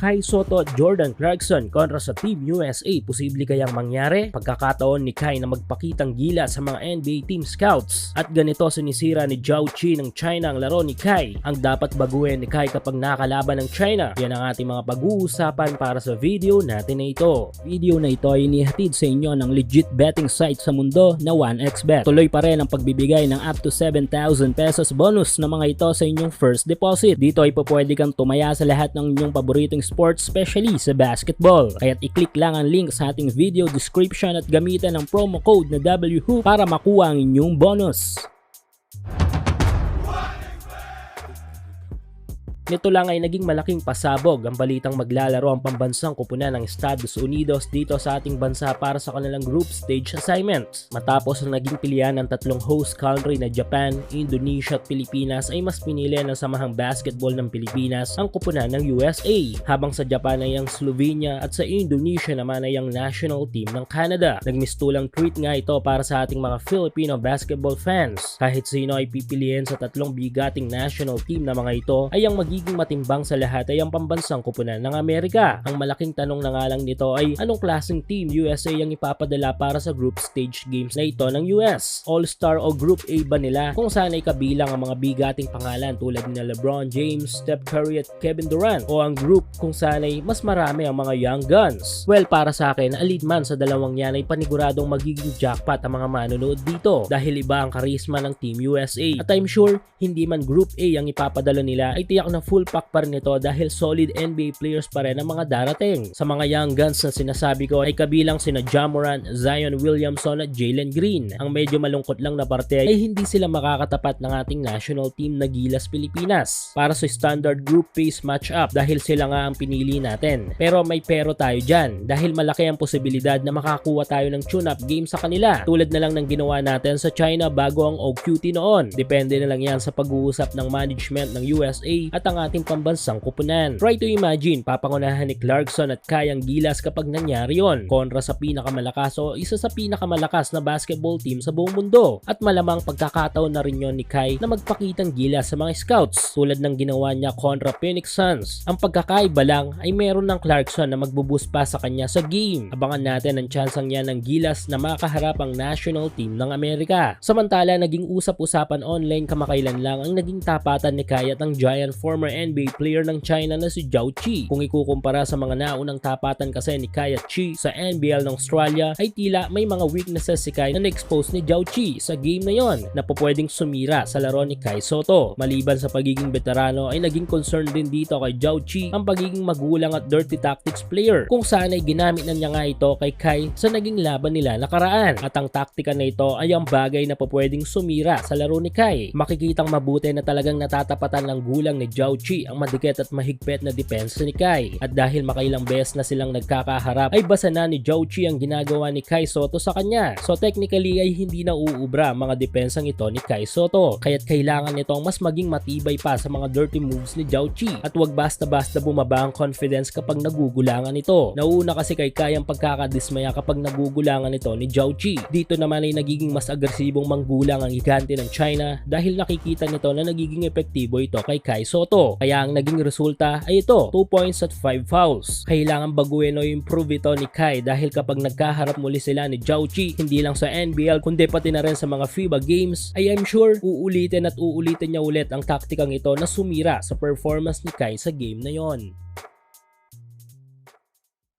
Kai Soto at Jordan Clarkson kontra sa Team USA. Posible kayang mangyari? Pagkakataon ni Kai na magpakitang gila sa mga NBA team scouts. At ganito sinisira ni Zhao Qi ng China ang laro ni Kai. Ang dapat baguhin ni Kai kapag nakalaban ng China. Yan ang ating mga pag-uusapan para sa video natin na ito. Video na ito ay inihatid sa inyo ng legit betting site sa mundo na 1xBet. Tuloy pa rin ang pagbibigay ng up to 7,000 pesos bonus na mga ito sa inyong first deposit. Dito ay pwede kang tumaya sa lahat ng inyong paboritong sports, especially sa basketball. Kaya't i-click lang ang link sa ating video description at gamitan ang promo code na WHOO para makuha ang inyong bonus. Nito lang ay naging malaking pasabog ang balitang maglalaro ang pambansang kupunan ng Estados Unidos dito sa ating bansa para sa kanilang group stage assignments. Matapos ang naging pilihan ng tatlong host country na Japan, Indonesia at Pilipinas ay mas pinili ng samahang basketball ng Pilipinas ang kupunan ng USA. Habang sa Japan ay ang Slovenia at sa Indonesia naman ay ang national team ng Canada. Nagmistulang treat nga ito para sa ating mga Filipino basketball fans. Kahit sino ay pipiliin sa tatlong bigating national team na mga ito ay ang magiging magiging matimbang sa lahat ay ang pambansang kupunan ng Amerika. Ang malaking tanong na nga lang nito ay anong klaseng team USA ang ipapadala para sa group stage games na ito ng US? All-Star o Group A ba nila kung saan ay kabilang ang mga bigating pangalan tulad ni LeBron James, Steph Curry at Kevin Durant o ang group kung saan ay mas marami ang mga young guns? Well, para sa akin, alid man sa dalawang yan ay paniguradong magiging jackpot ang mga manonood dito dahil iba ang karisma ng Team USA. At I'm sure, hindi man Group A ang ipapadala nila ay tiyak na full pack pa rin ito dahil solid NBA players pa rin ang mga darating. Sa mga young guns na sinasabi ko ay kabilang sina Jamoran, Zion Williamson at Jalen Green. Ang medyo malungkot lang na parte ay hindi sila makakatapat ng ating national team na Gilas Pilipinas para sa standard group phase matchup dahil sila nga ang pinili natin. Pero may pero tayo dyan dahil malaki ang posibilidad na makakuha tayo ng tune-up game sa kanila tulad na lang ng ginawa natin sa China bago ang OQT noon. Depende na lang yan sa pag-uusap ng management ng USA at ang ating pambansang kupunan. Try to imagine, papangunahan ni Clarkson at Kayang Gilas kapag nangyari yon kontra sa pinakamalakas o isa sa pinakamalakas na basketball team sa buong mundo. At malamang pagkakataon na rin yon ni Kai na magpakitang gilas sa mga scouts tulad ng ginawa niya kontra Phoenix Suns. Ang pagkakaiba lang ay meron ng Clarkson na magbuboost pa sa kanya sa game. Abangan natin ang tsansang yan ng gilas na makaharap ang national team ng Amerika. Samantala, naging usap-usapan online kamakailan lang ang naging tapatan ni Kai at ang Giant former NBA player ng China na si Zhao Qi. Kung ikukumpara sa mga naunang tapatan kasi ni Kai at Qi sa NBL ng Australia ay tila may mga weaknesses si Kai na na-expose ni Zhao Qi sa game na yon na pwedeng sumira sa laro ni Kai Soto. Maliban sa pagiging veterano ay naging concern din dito kay Zhao Qi ang pagiging magulang at dirty tactics player kung saan ay ginamit na niya nga ito kay Kai sa naging laban nila nakaraan. At ang taktika na ito ay ang bagay na pwedeng sumira sa laro ni Kai. Makikitang mabuti na talagang natatapatan ng gulang ni Zhao Chi ang madikit at mahigpit na depensa ni Kai. At dahil makailang beses na silang nagkakaharap ay basa na ni Zhao Chi ang ginagawa ni Kai Soto sa kanya. So technically ay hindi na uubra mga depensang ito ni Kai Soto. Kaya't kailangan nitong mas maging matibay pa sa mga dirty moves ni Zhao Chi. At wag basta-basta bumaba ang confidence kapag nagugulangan ito. Nauna kasi kay Kai ang pagkakadismaya kapag nagugulangan ito ni Zhao Chi. Dito naman ay nagiging mas agresibong manggulang ang higante ng China dahil nakikita nito na nagiging epektibo ito kay Kai Soto. Kaya ang naging resulta ay ito, 2 points at 5 fouls. Kailangan baguhin o improve ito ni Kai dahil kapag nagkaharap muli sila ni Chi, hindi lang sa NBL kundi pati na rin sa mga FIBA games, ay I'm sure uulitin at uulitin niya ulit ang taktikang ito na sumira sa performance ni Kai sa game na yon.